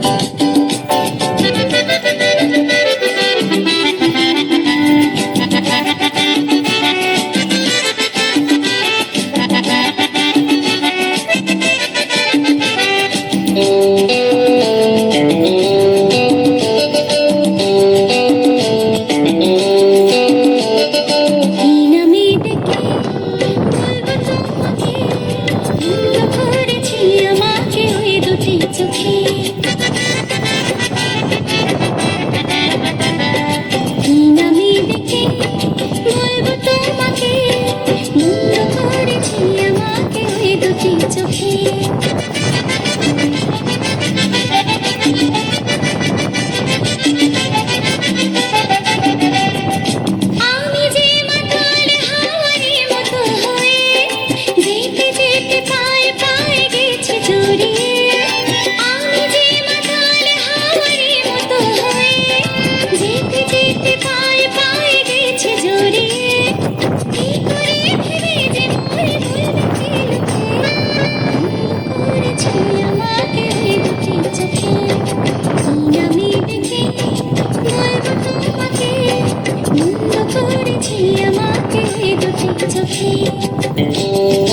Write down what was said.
Thank you. যেতে যেতে পায়ে পায়ে গেছে জড়িয়ে আমি যে মাতাল হাওয়ারের মতো হয়ে যেতে যেতে চোখে